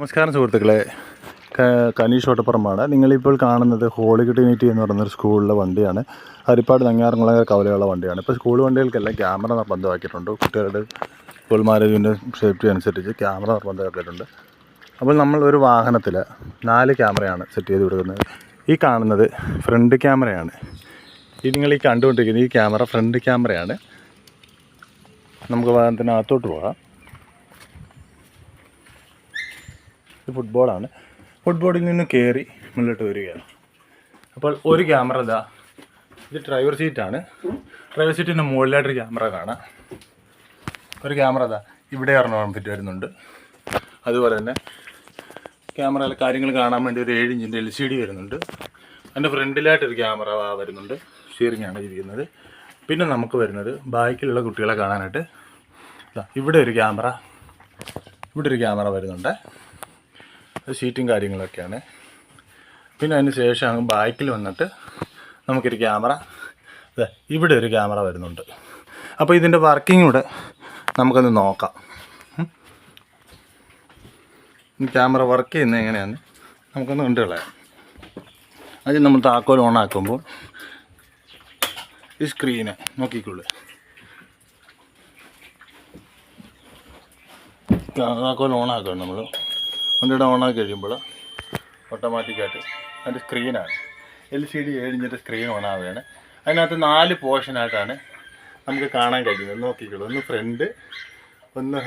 നമസ്കാരം സുഹൃത്തുക്കളെ. കനീഷ് ഓട്ടപ്പുറമാണ് നിങ്ങളിപ്പോൾ കാണുന്നത് ഹോളി ട്രിനിറ്റി എന്ന് പറയുന്നൊരു സ്കൂളിലെ വണ്ടിയാണ്. ഹരിപ്പാട് നങ്ങാറംകുളങ്ങര കവലയുള്ള വണ്ടിയാണ്. ഇപ്പോൾ സ്കൂൾ വണ്ടികൾക്കെല്ലാം ക്യാമറ നിർബന്ധമാക്കിയിട്ടുണ്ട്. കുട്ടികളുടെ സ്കൂൾ മാനേജ്മെന്റ് സേഫ്റ്റി അനുസരിച്ച് ക്യാമറ നിർബന്ധമാക്കിയിട്ടുണ്ട്. അപ്പോൾ നമ്മൾ ഒരു വാഹനത്തിൽ നാല് ക്യാമറയാണ് സെറ്റ് ചെയ്ത് കൊടുക്കുന്നത്. ഈ കാണുന്നത് ഫ്രണ്ട് ക്യാമറയാണ്. ഈ നിങ്ങൾ ഈ കണ്ടുകൊണ്ടിരിക്കുന്നത് ഈ ക്യാമറ ഫ്രണ്ട് ക്യാമറയാണ്. നമുക്ക് വാഹനത്തിനകത്തോട്ട് പോകാം. ഇത് ഫുട്ബോളാണ് ഫുട്ബോളിൽ നിന്ന് കയറി മുന്നോട്ട് വരികയാണ്. അപ്പോൾ ഒരു ക്യാമറ ഇതാ ഇത് ഡ്രൈവർ സീറ്റാണ് ഡ്രൈവർ സീറ്റിന്റെ മുകളിലായിട്ടൊരു ക്യാമറ കാണാം. ഒരു ക്യാമറ ഇതാ ഇവിടെ ഇറങ്ങാൻ പറ്റി വരുന്നുണ്ട്. അതുപോലെ തന്നെ ക്യാമറയിലെ കാര്യങ്ങൾ കാണാൻ വേണ്ടി ഒരു ഏഴ് ഇഞ്ചിന്റെ എൽ സി ഡി വരുന്നുണ്ട്. അതിന്റെ ഫ്രണ്ടിലായിട്ടൊരു ക്യാമറ വരുന്നുണ്ട്. സ്റ്റിയറിംഗ് ആണ് ഇരിക്കുന്നത്. പിന്നെ നമുക്ക് വരുന്നത് ബാക്കിലുള്ള കുട്ടികളെ കാണാനായിട്ട്. ഇവിടെ ഒരു ക്യാമറ ഇവിടെ ഒരു ക്യാമറ വരുന്നുണ്ട്. സീറ്റും കാര്യങ്ങളൊക്കെയാണ്. പിന്നെ അതിന് ശേഷം ബാക്കിൽ വന്നിട്ട് നമുക്കൊരു ക്യാമറ. ഇവിടെ ഒരു ക്യാമറ വരുന്നുണ്ട്. അപ്പോൾ ഇതിന്റെ വർക്കിംഗ് കൂടെ നമുക്കൊന്ന് നോക്കാം. ക്യാമറ വർക്ക് ചെയ്യുന്നത് എങ്ങനെയാണ് നമുക്കൊന്ന് കണ്ടു കളയാം. ആദ്യം നമ്മൾ താക്കോൽ ഓൺ ആക്കുമ്പോൾ ഈ സ്ക്രീന് നോക്കിക്കോളൂ. താക്കോൽ ആക്കണം നമ്മൾ വണ്ടിയുടെ ഓണാക്കി കഴിയുമ്പോൾ ഓട്ടോമാറ്റിക്കായിട്ട് അതിന്റെ സ്ക്രീനാണ് എൽ സി ഡി ഏഴിഞ്ചിന്റെ സ്ക്രീൻ ഓൺ ആവുകയാണ്. അതിനകത്ത് നാല് പോർഷനായിട്ടാണ് നമുക്ക് കാണാൻ കഴിയുന്നത്. നോക്കിക്കോളൂ. ഒന്ന് ഫ്രണ്ട് ഒന്ന്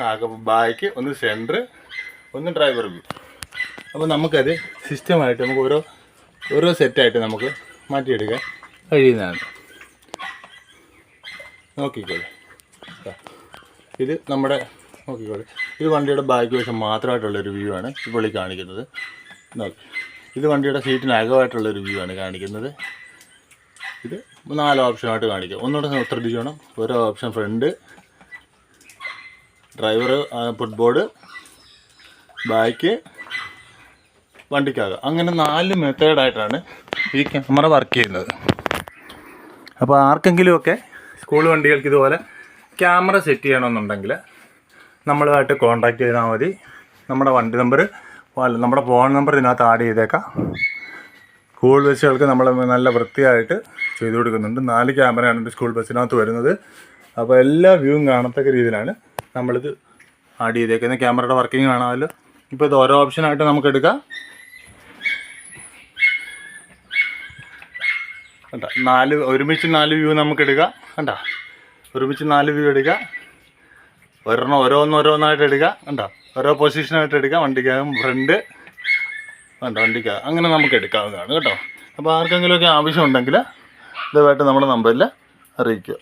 ബാക്ക് ഒന്ന് സെന്റർ ഒന്ന് ഡ്രൈവർ വ്യൂ അപ്പോൾ നമുക്കത് സിസ്റ്റമായിട്ട് നമുക്ക് ഓരോ ഓരോ സെറ്റായിട്ട് നമുക്ക് മാറ്റിയെടുക്കാൻ കഴിയുന്നതാണ്. നോക്കിക്കോളൂ. ഇത് നമ്മുടെ നോക്കിക്കോളൂ. ഇത് വണ്ടിയുടെ ബാക്ക് വശം മാത്രമായിട്ടുള്ളൊരു വ്യൂ ആണ് ഇപ്പോൾ കാണിക്കുന്നത്. നോക്കി. ഇത് വണ്ടിയുടെ സീറ്റിനകമായിട്ടുള്ളൊരു വ്യൂ ആണ് കാണിക്കുന്നത്. ഇത് നാല് ഓപ്ഷനായിട്ട് കാണിക്കും. ഒന്നുകൂടെ ശ്രദ്ധിക്കണം ഓരോ option front driver footboard back വണ്ടിക്കകം അങ്ങനെ നാല് മെത്തേഡായിട്ടാണ് ഈ ക്യാമറ വർക്ക് ചെയ്യുന്നത്. അപ്പോൾ ആർക്കെങ്കിലുമൊക്കെ സ്കൂൾ വണ്ടികൾക്ക് ഇതുപോലെ ക്യാമറ സെറ്റ് ചെയ്യണമെന്നുണ്ടെങ്കിൽ നമ്മളുമായിട്ട് കോൺടാക്ട് ചെയ്താൽ മതി. നമ്മുടെ വണ്ടി നമ്പർ നമ്മുടെ ഫോൺ നമ്പർ ഇതിനകത്ത് ആഡ് ചെയ്തേക്കാം. സ്കൂൾ ബസ്സുകൾക്ക് നമ്മൾ നല്ല വൃത്തിയായിട്ട് ചെയ്തു കൊടുക്കുന്നുണ്ട്. നാല് ക്യാമറയാണ് സ്കൂൾ ബസ്സിനകത്ത് വരുന്നത്. അപ്പോൾ എല്ലാ വ്യൂവും കാണത്തക്ക രീതിയിലാണ് നമ്മളിത് ആഡ് ചെയ്തേക്കുന്നത്. ക്യാമറയുടെ വർക്കിംഗ് കാണാമല്ലോ ഇപ്പോൾ ഇത് ഓരോ ഓപ്ഷനായിട്ട് നമുക്ക് എടുക്കാം. കണ്ട? നാല് ഒരുമിച്ച് നാല് വ്യൂ നമുക്ക് എടുക്കാം. കണ്ട? ഒരുമിച്ച് നാല് വ്യൂ എടുക്കാം. ഒരെണ്ണം ഓരോന്ന് ഓരോന്നായിട്ട് എടുക്കാം. കണ്ടോ? ഓരോ പൊസിഷനായിട്ട് എടുക്കുക വണ്ടിക്കകം ഫ്രണ്ട് വേണ്ട വണ്ടിക്കകം അങ്ങനെ നമുക്ക് എടുക്കാവുന്നതാണ് കേട്ടോ. അപ്പോൾ ആർക്കെങ്കിലുമൊക്കെ ആവശ്യമുണ്ടെങ്കിൽ ദയവായിട്ട് നമ്മുടെ നമ്പറിൽ അറിയിക്കുക.